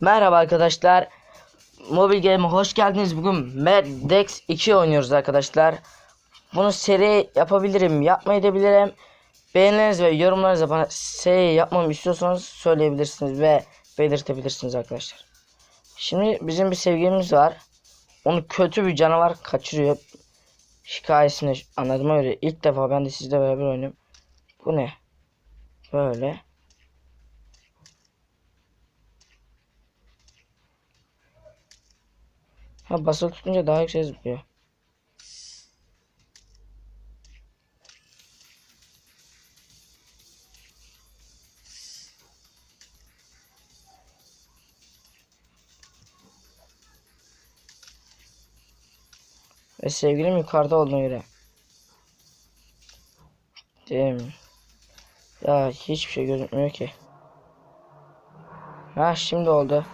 Merhaba arkadaşlar. Mobil Game'e hoş geldiniz. Bugün Mad Dex 2 oynuyoruz arkadaşlar. Bunu seri yapabilirim, yapmayabilirim. Beğenileriniz ve yorumlarınızla bana seri yapmamı istiyorsanız söyleyebilirsiniz ve belirtebilirsiniz arkadaşlar. Şimdi bizim bir sevgilimiz var. Onu kötü bir canavar kaçırıyor. Hikayesini anladığıma göre ilk defa ben de sizle beraber oynuyorum. Bu ne? Böyle. Ha basılı tutunca daha yüksek zıplıyor. Ve sevgilim yukarıda olduğuna göre. Değil mi? Ya hiçbir şey gözükmüyor ki. Ha şimdi oldu.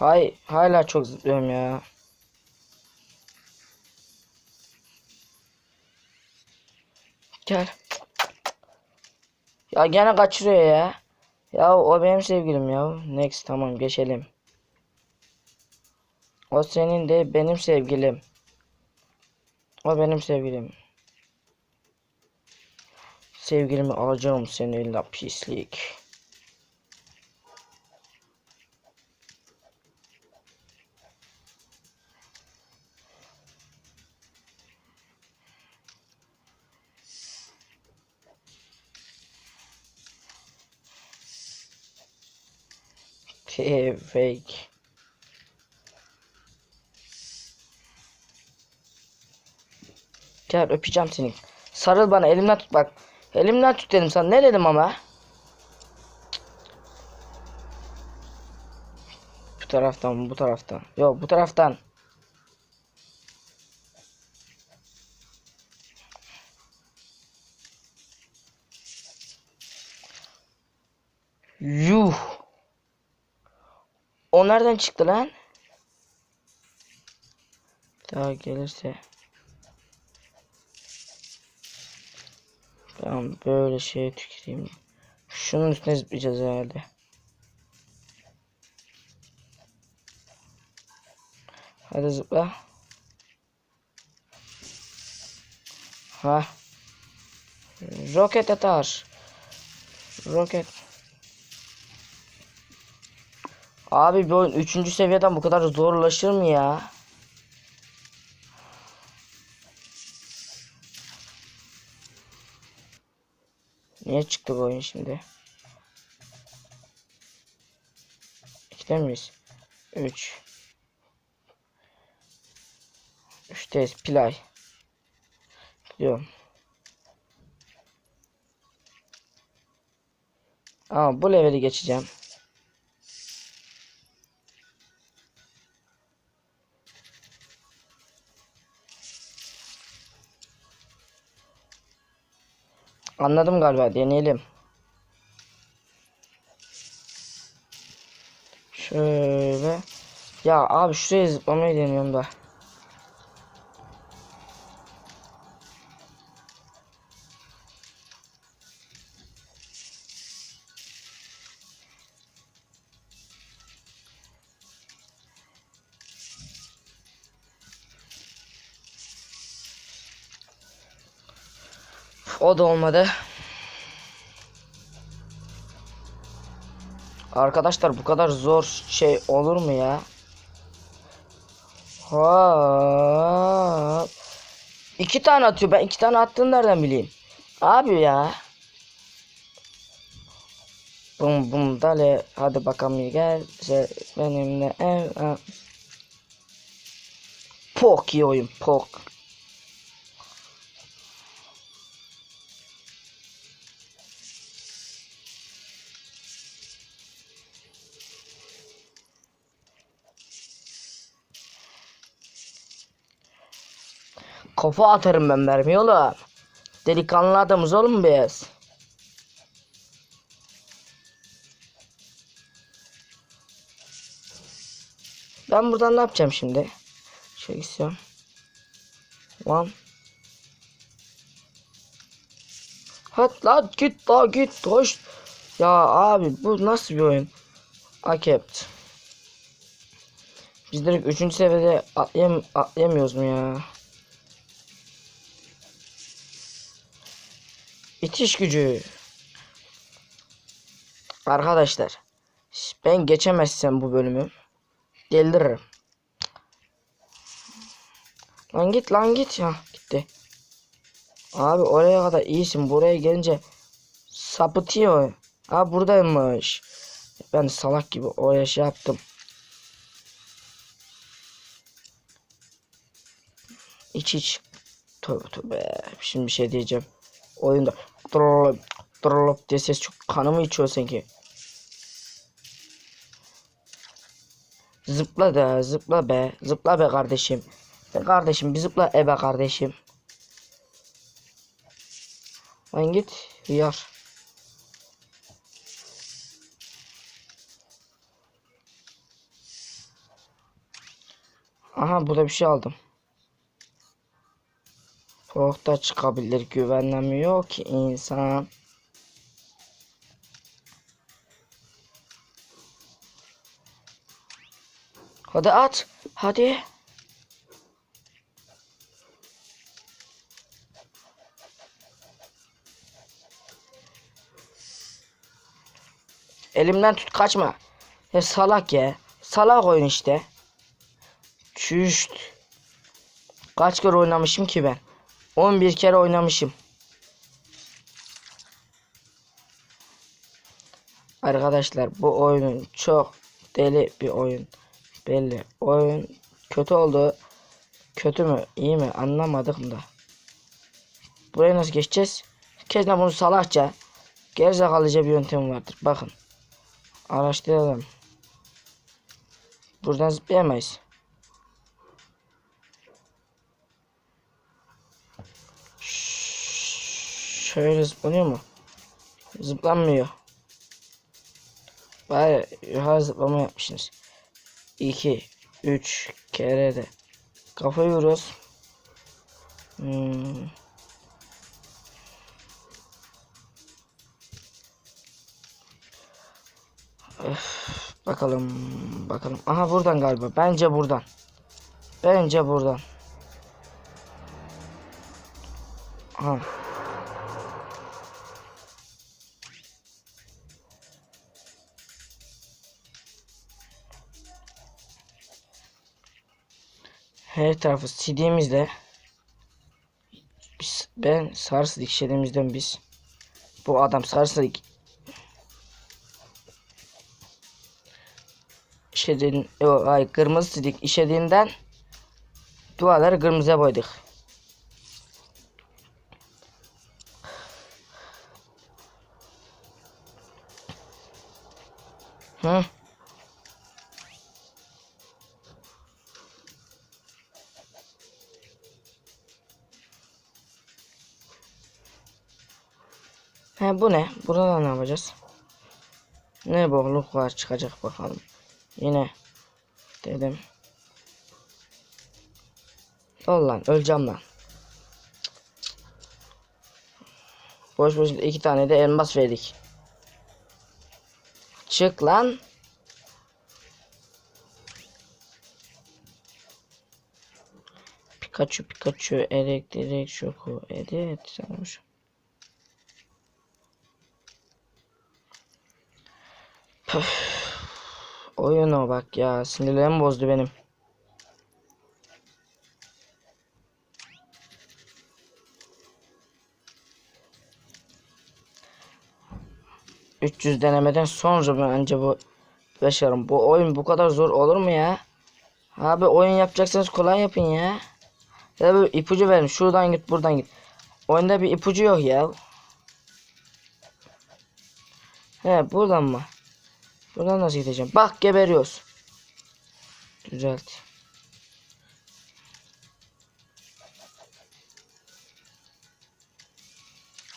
Hay hala çok zıplıyorum ya. Gel. Ya gene kaçırıyor ya. Ya o benim sevgilim ya. Next tamam geçelim. O senin de benim sevgilim. O benim sevgilim. Sevgilimi alacağım senin elinden pislik. Fake. Gel öpeceğim seni. Sarıl bana elimden tut bak. Elimden tut dedim sana. Ne dedim ama? Bu taraftan bu taraftan? Yok bu taraftan. Yuh. O nereden çıktı lan? Daha gelirse. Tamam böyle şeye tüküreyim. Şunun üstüne zıplayacağız herhalde. Hadi zıpla. Ha. Roket atar. Roket. Abi bir oyun 3. seviyeden bu kadar zorlaşır mı ya? Niye çıktı bu oyun şimdi? İkide miyiz? 3 Üçteyiz Pilay Biliyorum Ama bu leveli geçeceğim Anladım galiba deneyelim. Şöyle. Ya abi şuraya zıplamayı deniyorum da. O da olmadı. Arkadaşlar bu kadar zor şey olur mu ya? Hop. İki tane atıyor. Ben iki tane attığını nereden bileyim? Abi ya. Bum bum dale. Hadi bakalım gel. Benimle ev. Pok iyi oyun. Pok. Kafa atarım ben mermi oğlum. Delikanlı adamız oğlum biz. Ben buradan ne yapacağım şimdi? Şöyle istiyorum. One. Hadi lan git la git hoş. Ya abi bu nasıl bir oyun? Akept. Biz direkt 3. seviyede atlayam atlayamıyoruz mu ya? İtiş gücü. Arkadaşlar. Ben geçemezsem bu bölümü. Deldiririm. Lan git lan git ya. Gitti. Abi oraya kadar iyisin. Buraya gelince sapıtıyor. Ha buradaymış. Ben salak gibi oraya şey yaptım. İç iç. Tövbe tövbe. Şimdi bir şey diyeceğim. Oyunda drolop drolop diye ses çok kanımı içiyor sanki. Zıpla da zıpla be. Zıpla be kardeşim. Be kardeşim bir zıpla e be kardeşim. Lan git yar. Aha burada bir şey aldım. Soğukta çıkabilir güvenemiyor ki insan. Hadi at. Hadi. Elimden tut kaçma. Ya salak ya. Salak oyun işte. Çüşt. Kaç kere oynamışım ki ben? 11 kere oynamışım. Arkadaşlar bu oyunun çok deli bir oyun. Belli. Oyun kötü oldu. Kötü mü iyi mi anlamadık da. Buraya nasıl geçeceğiz? Kesin bunu salakça gerizekalıca bir yöntem vardır. Bakın. Araştıralım. Buradan zıplayamayız. Şöyle zıplanıyor mu? Zıplanmıyor. Bari yukarı zıplama yapmışsınız. 2 3 kere de kafayı vuruyoruz. Hmm. Bakalım bakalım. Aha buradan galiba. Bence buradan. Bence buradan. Aha. Her tarafı sildiğimizde biz, ben sarı silik işlediğimizden biz. Bu adam sarı silik işlediğin ay kırmızı silik işlediğinden duvarları kırmızıya boyadık. He bu ne? Burada ne yapacağız? Ne bokluk var çıkacak bakalım. Yine dedim. Ol lan öleceğim lan. Boş boş iki tane de elmas verdik. Çık lan. Pikachu Pikachu elektrik şoku edit sanmış. Oyuna bak ya sinirlerim bozdu benim. ...300 denemeden sonra bence bu... ...başarım. Bu oyun bu kadar zor olur mu ya? Abi oyun yapacaksanız kolay yapın ya. Ya böyle ipucu verin. Şuradan git buradan git. Oyunda bir ipucu yok ya. He buradan mı? Buradan nasıl gideceğim? Bak geberiyoruz. Düzelt.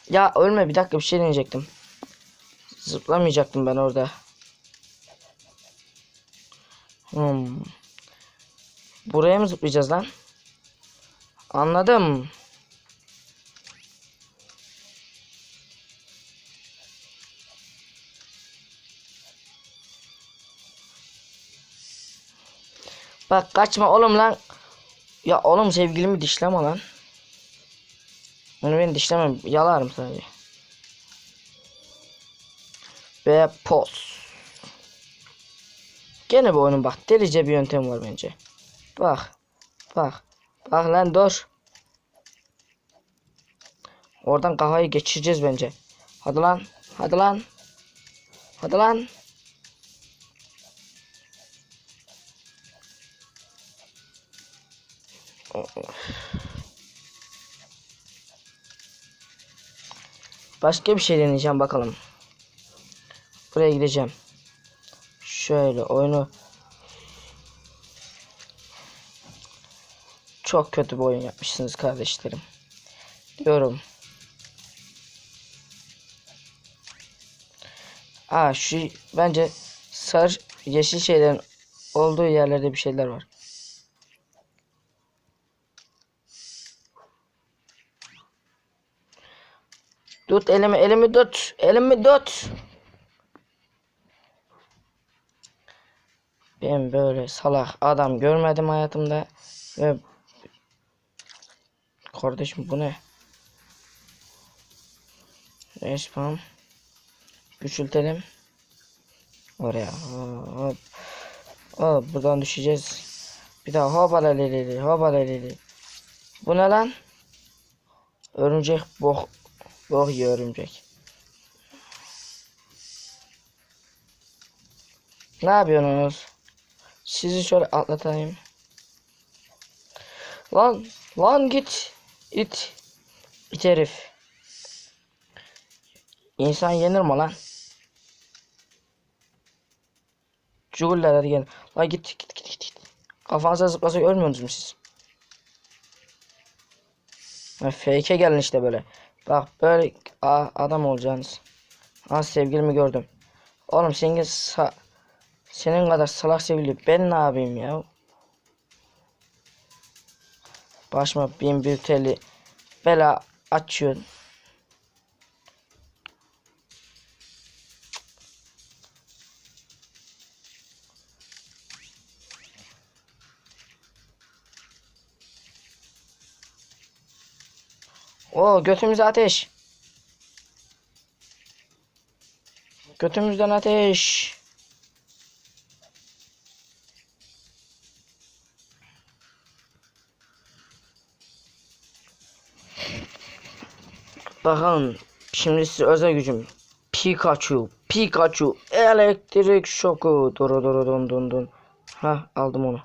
Ya ölme bir dakika bir şey deneyecektim. Zıplamayacaktım ben orada. Hmm. Buraya mı zıplayacağız lan? Anladım. Bak kaçma oğlum lan. Ya oğlum sevgilimi dişleme lan. Onu ben dişlemem. Yalarım sadece. Ve poz. Gene bu oyunun bak delice bir yöntem var bence. Bak. Bak. Bak lan dur. Oradan kafayı geçireceğiz bence. Hadi lan. Hadi lan. Hadi lan. Başka bir şey deneyeceğim bakalım. Buraya gideceğim. Şöyle oyunu çok kötü bir oyun yapmışsınız kardeşlerim. Diyorum. Aa şu bence sarı yeşil şeylerin olduğu yerlerde bir şeyler var. Tut elimi elimi tut elimi tut. Ben böyle salak adam görmedim hayatımda. Ve kardeşim bu ne? Respawn küçültelim. Oraya hop. Hop buradan düşeceğiz. Bir daha hobalaleli hobalaleli bu ne lan? Örümcek bok bok yiyor örümcek ne yapıyorsunuz sizi şöyle atlatayım lan lan git it it herif İnsan yenir mi lan? Cuguller hadi gelin. Lan git git git git. git. Kafanıza zıplasa ölmüyorsunuz mu siz? Fake'e gelin işte böyle. Bak böyle a, adam olacaksınız. Ha sevgilimi gördüm. Oğlum senin senin kadar salak sevgili ben ne yapayım ya? Başıma bin bir teli bela açıyor. Oo götümüze ateş. Götümüzden ateş. Bakalım şimdi size özel gücüm. Pikachu, Pikachu, elektrik şoku. Duru duru dun dun dun. Ha aldım onu.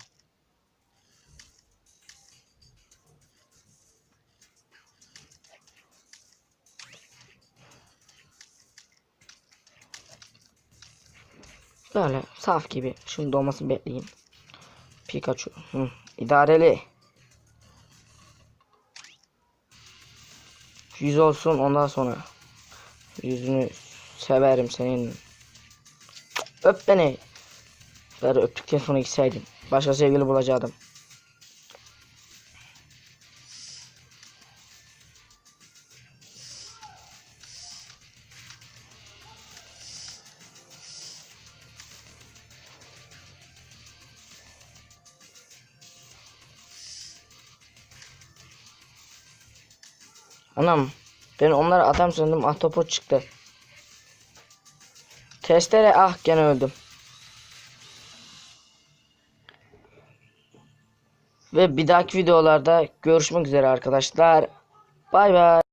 Böyle saf gibi. Şunun doğmasını bekleyeyim. Pikachu. Hı, idareli. Yüz olsun ondan sonra. Yüzünü severim senin. Öp beni. Böyle öptükten sonra gitseydim. Başka sevgili bulacaktım. Anam ben onlara adam sandım ahtapot çıktı. Testere ah gene öldüm. Ve bir dahaki videolarda görüşmek üzere arkadaşlar. Bay bay.